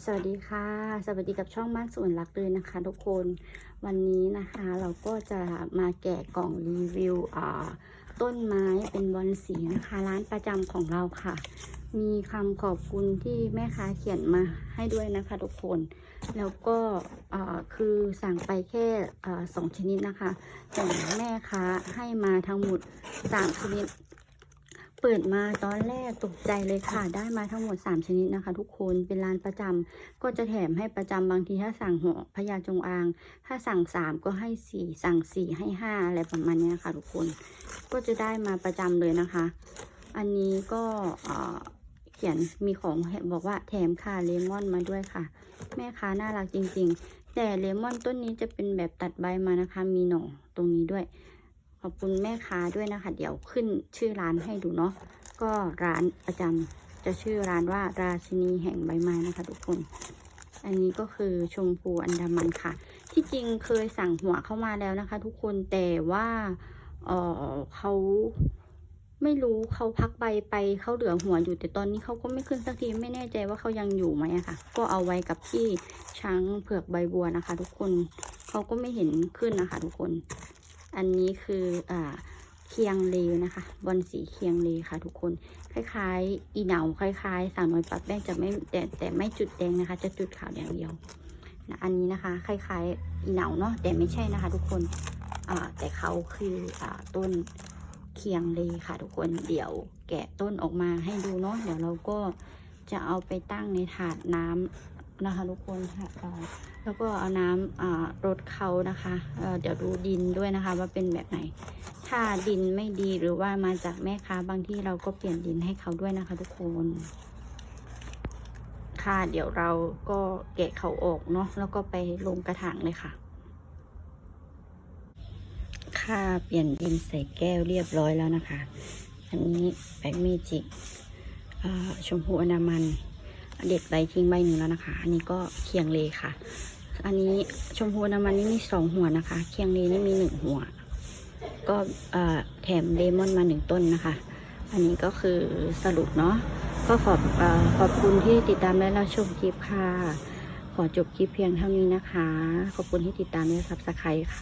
สวัสดีค่ะ สวัสดีกับช่องบ้านสวนรักเลยนะคะ ทุกคนวันนี้นะคะเราก็จะมาแกะกล่องรีวิวต้นไม้เป็นบอลสีนะคะ ร้านประจำของเราค่ะ มีคำขอบคุณที่แม่ค้าเขียนมาให้ด้วยนะคะทุกคน แล้วก็คือสั่งไปแค่สองชนิดนะคะแต่แม่ค้าให้มาทั้งหมดสามชนิด เปิดมาตอนแรกตกใจเลยค่ะ ได้มาทั้งหมด 3 ชนิดนะคะ ทุกคนเป็นร้านประจำก็จะแถมให้ประจำบางทีถ้าสั่งหัวพญาจงอาง ถ้าสั่ง 3 ก็ให้ 4 สั่ง 4 ให้ 5 อะไรประมาณเนี้ยค่ะ ทุกคนก็จะได้มาประจำเลยนะคะ อันนี้ก็เอ่อเขียนมีของบอกว่าแถมค่ะเลมอนมาด้วยค่ะ แม่ค้าน่ารักจริง ๆ แต่เลมอนต้นนี้จะเป็นแบบตัดใบมานะคะ มีหน่อตรงนี้ด้วย ขอบคุณแม่ค้าด้วยนะคะ เดี๋ยวขึ้นชื่อร้านให้ดูเนาะก็ร้านประจำจะชื่อร้านว่าราชินีแห่งใบไม้นะคะทุกคน อันนี้ก็คือชมพูอันดามันค่ะ ที่จริงเคยสั่งหัวเข้ามาแล้วนะคะ ทุกคนแต่ว่าเออเขาไม่รู้เขาพักใบไปเขาเหลือหัวอยู่แต่ตอนนี้เขาก็ไม่ขึ้นสักทีไม่แน่ใจว่าเขายังอยู่ไหมอะค่ะ ก็เอาไว้กับที่ช้างเผือกใบบัวนะคะ ทุกคนเขาก็ไม่เห็นขึ้นนะคะ ทุกคน อันนี้คืออ่าเคียงเลนะคะบอลสีเคียงเลค่ะ ทุกคนคล้ายๆ อีเหนาคล้ายๆ สาวน้อยปักแป้งจะไม่แต่แต่ไม่จุดแดงนะคะ จะจุดขาวอย่างเดียวนะอันนี้นะคะ คล้ายๆ อีเหนาเนาะแต่ไม่ใช่นะคะ ทุกคนอ่าแต่เขาคืออ่าต้นเคียงเลค่ะ ทุกคนเดี๋ยวแกะต้นออกมาให้ดูเนาะเดี๋ยวเราก็จะเอาไปตั้งในถาดน้ำ นะคะทุกคนค่ะแล้วก็เอาน้ำอ่ารดเขานะคะเเดี๋ยวดูดินด้วยนะคะ ว่าเป็นแบบไหน ถ้าดินไม่ดีหรือว่ามาจากแม่ค้าบางที่เราก็เปลี่ยนดินให้เขาด้วยนะคะ ทุกคนค่ะเดี๋ยวเราก็แกะเขาออกเนาะแล้วก็ไปลงกระถางเลยค่ะ ค่ะเปลี่ยนดินใส่แก้วเรียบร้อยแล้วนะคะ อันนี้แบล็กเมจิกชมพูอนามัน เด็ดใบทิ้งใบหนึ่งแล้วนะคะ อันนี้ก็เคียงเลค่ะ อันนี้ชมพูอนามันนี่มีสองหัวนะคะ เคียงเลนี่มีหนึ่งหัว ก็แถมเลมอนมาหนึ่งต้นนะคะ อันนี้ก็คือสรุปเนาะ ก็ขอบขอบคุณที่ติดตามและรับชมคลิปค่ะ ขอจบคลิปเพียงเท่านี้นะคะ ขอบคุณที่ติดตามและซับสไครต์ค่ะ